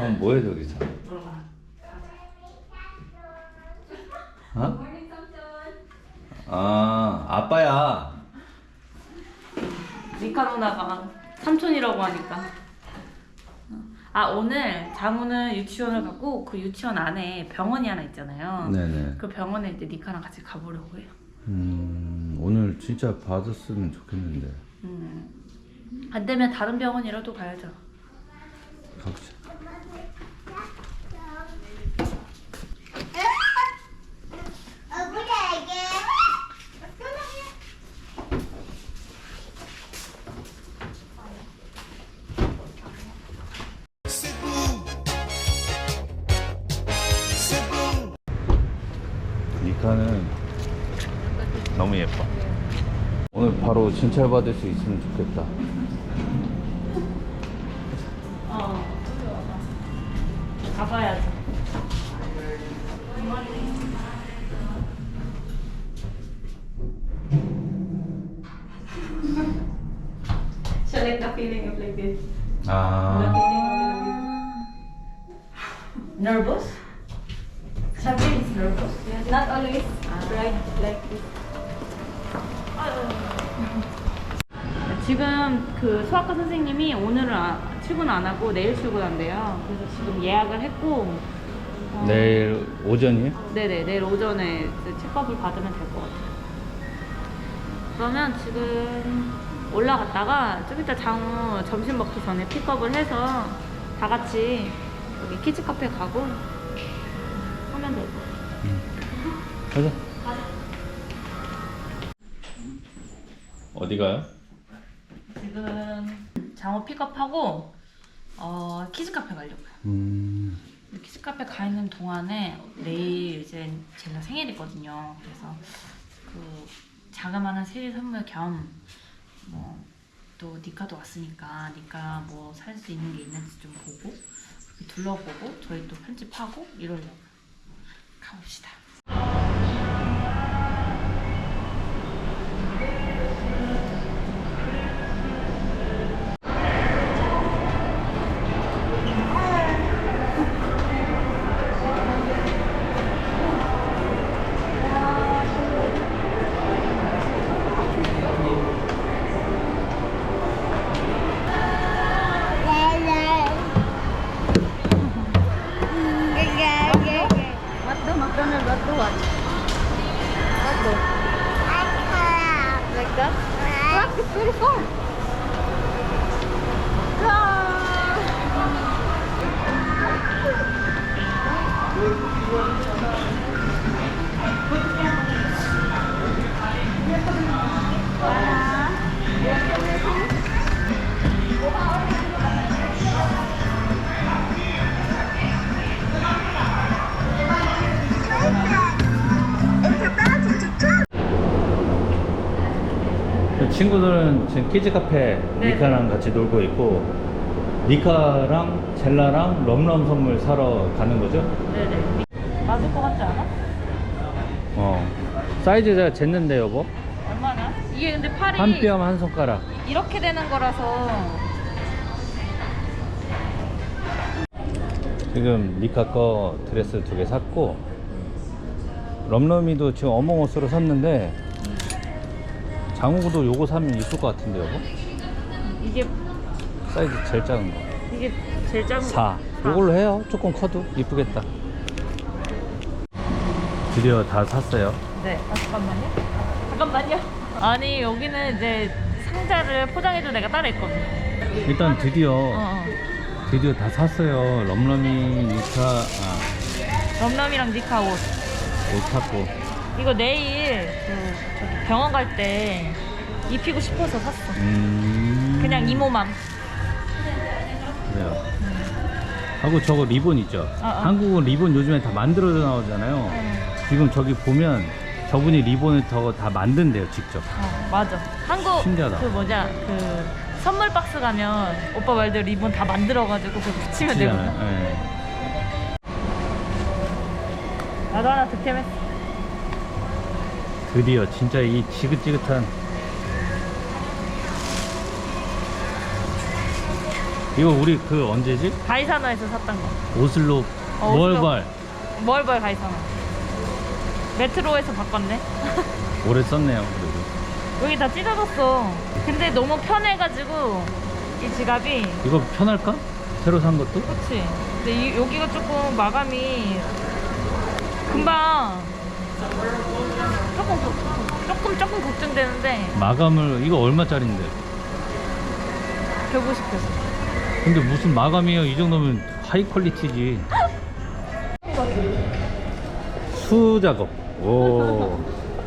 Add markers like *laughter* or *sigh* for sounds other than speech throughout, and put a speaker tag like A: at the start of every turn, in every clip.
A: 어, 뭐해 저기서? 어? 아, 아빠야.
B: 니카 누나가 삼촌이라고 하니까. 아 오늘 장우는 유치원을 가고 그 유치원 안에 병원이 하나 있잖아요.
A: 네네.
B: 그 병원에 이제 니카랑 같이 가보려고 해요.
A: 음, 오늘 진짜 받았으면 좋겠는데.
B: 음. 안 되면 다른 병원이라도 가야죠.
A: 가 니카는 너무 예뻐. 오늘 바로 진찰 받을 수 있으면 좋겠다.
B: 어. 가봐야죠. Siya like the feeling of like this. The
A: 아,
B: feeling of like this. Nervous? Sabi is nervous.
C: Not always right like this.
B: 지금 그 수학과 선생님이 오늘은 아- 출근 안 하고 내일 출근한대요. 그래서 지금 예약을 했고. 어,
A: 내일 오전이요?
B: 네네 내일 오전에 이제 책업을 받으면 될 것 같아요. 그러면 지금 올라갔다가 좀 이따 장우 점심 먹기 전에 픽업을 해서 다 같이 여기 키즈 카페 가고
A: 가자. 어디 가요?
B: 지금 장우 픽업하고 어, 키즈 카페 가려고요.
A: 음,
B: 키즈 카페 가 있는 동안에 내일 이제 제가 생일이거든요. 그래서 그 자그마한 생일 선물 겸뭐또 니카도 왔으니까 니카 뭐 살 수 있는 게 있는지 좀 보고 둘러보고 저희 또 편집하고 이러려고 가봅시다.
A: 친구들은 지금 키즈 카페
B: 네.
A: 니카랑 같이 놀고 있고 니카랑 젤라랑 럼럼 선물 사러 가는 거죠?
B: 네네. 맞을 것 같지 않아?
A: 어. 사이즈 제가 쟀는데 여보.
B: 얼마나? 이게 근데 팔이
A: 한 뼘 한 손가락.
B: 이렇게 되는 거라서
A: 지금 니카 거 드레스 두 개 샀고 럼럼이도 지금 어몽어스로 샀는데 장우도 요거 사면 이쁠 것 같은데 여보?
B: 이게
A: 사이즈 제일 작은 거.
B: 이게 제일 작은
A: 4. 이걸로 해요. 조금 커도 이쁘겠다. 드디어 다 샀어요.
B: 네. 아, 잠깐만요. 잠깐만요. 아니 여기는 이제 상자를 포장해줘 내가 따로 했거든.
A: 일단 드디어
B: 어, 어.
A: 드디어 다 샀어요. 럼럼이 니카 아,
B: 럼럼이랑 니카 옷.
A: 옷 샀고
B: 이거 내일 그 저기 병원 갈 때 입히고 싶어서 샀어.
A: 음
B: 그냥 이모맘.
A: 그래요. 하고 저거 리본 있죠.
B: 어, 어.
A: 한국은 리본 요즘에 다 만들어져 나오잖아요. 지금 저기 보면 저분이 리본을 저거 다 만든대요 직접.
B: 어, 맞아. 한국
A: 신기하다.
B: 그 뭐냐 그 선물 박스 가면 오빠 말대로 리본 다 만들어가지고 그거 붙이면 되거든.
A: 신기하네. 예.
B: 나도 하나 득템했어.
A: 드디어 진짜 이 지긋지긋한 이거 우리 그 언제지?
B: 가이사노에서 샀던 거.
A: 오슬로
B: 어,
A: 월발
B: 멀벌 가이사노. 메트로에서 바꿨네.
A: 오래 썼네요 그래도
B: 여기 다 찢어졌어. 근데 너무 편해가지고 이 지갑이
A: 이거 편할까? 새로 산 것도?
B: 그렇지. 근데 이, 여기가 조금 마감이 금방 조금 걱- 조금 조금 걱정되는데
A: 마감을 이거 얼마짜린데?
B: 겨고 싶어서.
A: 근데 무슨 마감이에요? 이 정도면 하이 퀄리티지. *laughs* 수 작업. 오.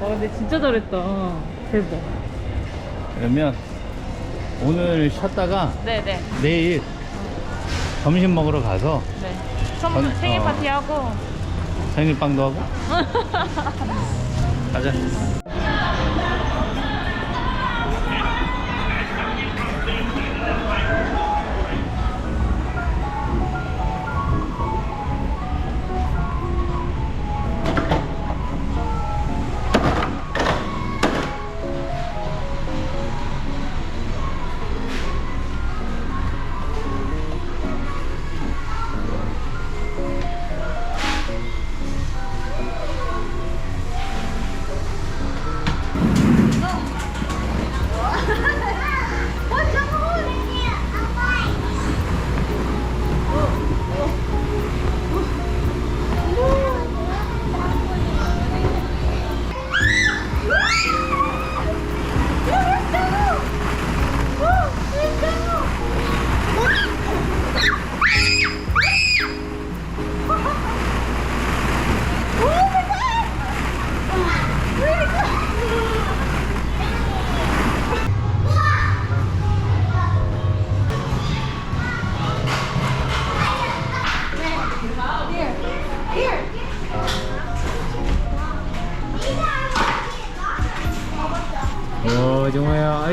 B: 와 근데 진짜 잘했다. 대박.
A: 그러면 오늘 쉬었다가
B: 네네.
A: 내일 점심 먹으러 가서
B: 네. 선물
A: 전-
B: 생일
A: 어.
B: 파티 하고
A: 생일빵도 하고 *laughs* 가자.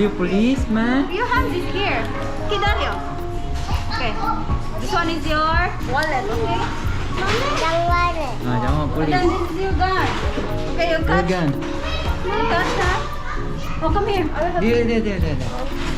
A: You policeman?
C: You have this here. Okay, Dario. Okay. This one is your wallet, okay?
A: 아 정호
C: And then this is your gun. Okay, you cut.
A: gun.
C: You cut that. Oh, come here. I will help you.
A: 네,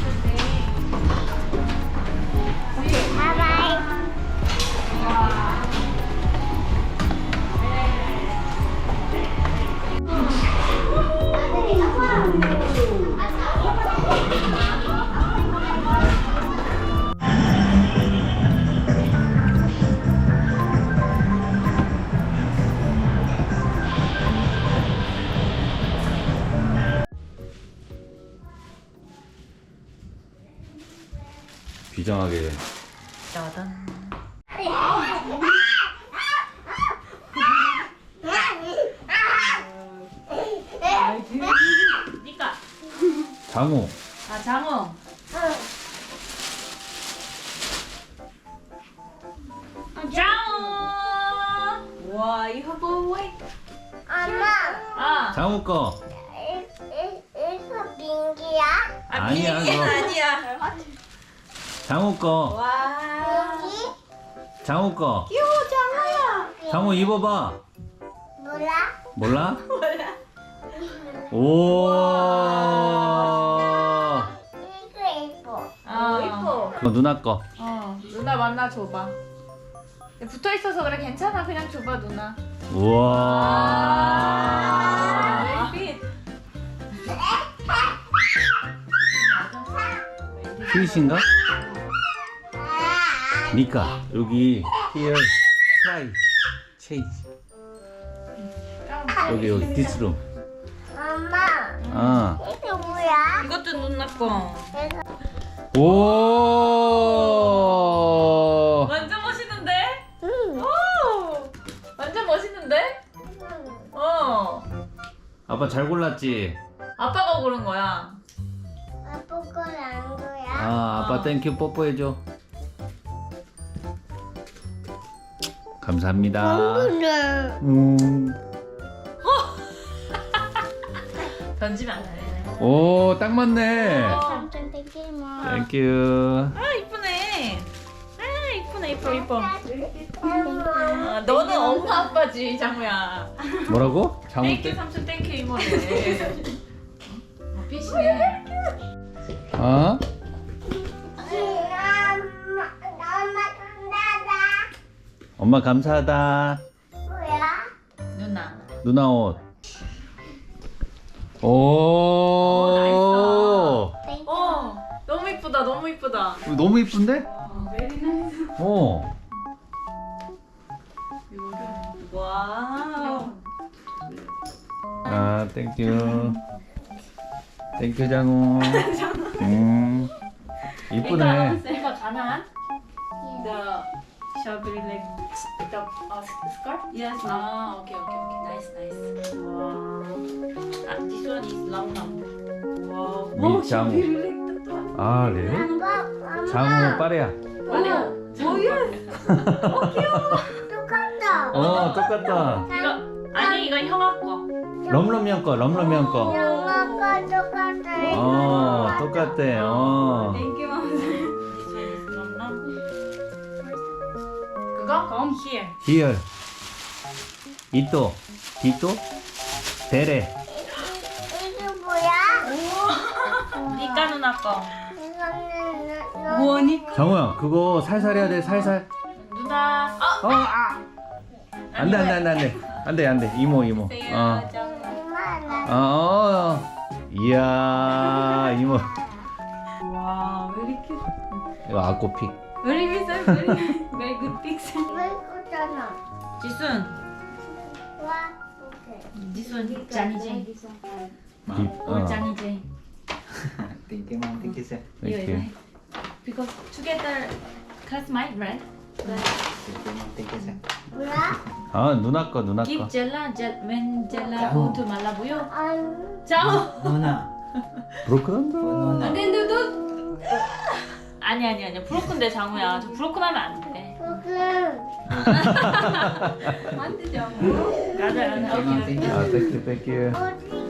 A: 장호
B: 아 장어. 장어. 와 이거 뭐 왜?
D: 엄마,
B: 아.
A: 장호 거
D: 이- 이- 이거 민기야?
B: 아
A: 아니야,
B: 비행기는
A: 그거.
B: 아니야.
A: 장호 거
B: 와.
D: 민기?
A: 장호 거
B: 귀여워 장어야.
A: 장호 입어봐
D: 몰라?
A: 몰라? 오
D: 이거 예뻐.
B: 어 이뻐.
A: 이거 누나 거
B: 어 누나 만나 줘봐. 붙어 있어서 그래 괜찮아 그냥 줘봐 누나.
A: 우와
B: 아, 웨이빛.
A: 스윗인가? 니까 여기 here try change 여기 여기 this room 아.
D: 이게 뭐야?
B: 이것도 누나 거.
D: 이거
A: 오
B: 완전 멋있는데?
D: 응.
B: 오! 완전 멋있는데? 어.
A: 아빠 잘 골랐지?
B: 아빠가 고른 거야.
D: 아빠 거안 거야?
A: 아 아빠 땡큐 뽀뽀해줘 감사합니다
D: 그래.
A: 음.
B: 던지면 안 되네.
A: 오, 딱 맞네. 땡큐.
B: 아 이쁘네. 아 이쁘네 이뻐 이뻐. 아, 너는 엄마 아빠지 장우야.
A: 뭐라고? 장우
B: 땡큐 삼촌 땡큐 이모네. 어, 삐시네.
A: 어?
D: 엄마
A: 감사하다.
B: 누나.
A: 누나 옷. 오.
B: 어, 너무 이쁘다, 너무 이쁘다.
A: 너무 이쁜데?
B: 나이스.
A: 어.
B: 와우.
A: 아, 땡큐. 땡큐 장우. 음. 이쁘네.
B: 이거 가능한? The shabby like the uh, skirt? Yes. Ah, okay, okay, okay. Nice, nice. Wow. Ah, this one is long long. Wow.
A: 미 장우.
B: like that one.
A: 아, 그래?
D: 엄마,
A: 장우 빠레야.
B: 빨리요. Oh yes.
D: 똑같다.
A: 어, 똑같다.
B: 이거 아니 이거 형아 거.
A: 럼럼이 형 거, 럼럼이 형 거.
D: 영어가 똑같아.
A: 어, 똑같대. 어.
B: You, 그거? Come here.
A: Here. 이또. 디또. 데레.
D: 이게 뭐야?
B: 니까 누나 거.
D: 이거는 너-
B: 뭐니?
A: 정우야, 그거 살살 해야 돼, 살살.
B: 누나. 어.
A: 어, 아. 안 돼, 안 돼, 안 돼, 안 돼. 안 돼, 안 돼. 이모, 이모. 어.
D: 엄마, 나
A: 어, 어. 이야, 이모.
B: 와, very cute.
A: 이거 아코픽.
B: Very good, very very good picture.
D: 왜 꽂잖아.
B: 지순,
D: 와, 오케이.
B: this one Johnny J.
A: 딥,
B: Or
A: 어.
B: Johnny J.
E: Thank you, mom. Thank you, sir.
B: 이거
A: 이렇게.
B: 이거. Because together classmate, right?
E: Thank you, mom. Thank you, sir.
D: 뭐야?
A: 아, 누나 거, 누나
B: Give
A: 거.
B: Jella, Jel, when Jella go to Malabuyo.
D: 안,
B: Ciao.
E: Nona.
A: 브로큰 한다.
B: 안돼, 누 아니 아니 아니 브로큰데 장우야. 저 브로큰 하면 안 돼.
D: 조금. *laughs*
B: 안 되죠. 맞아, 맞아. 오케이, 오케이.
A: 아, 땡큐, 땡큐.
D: 어디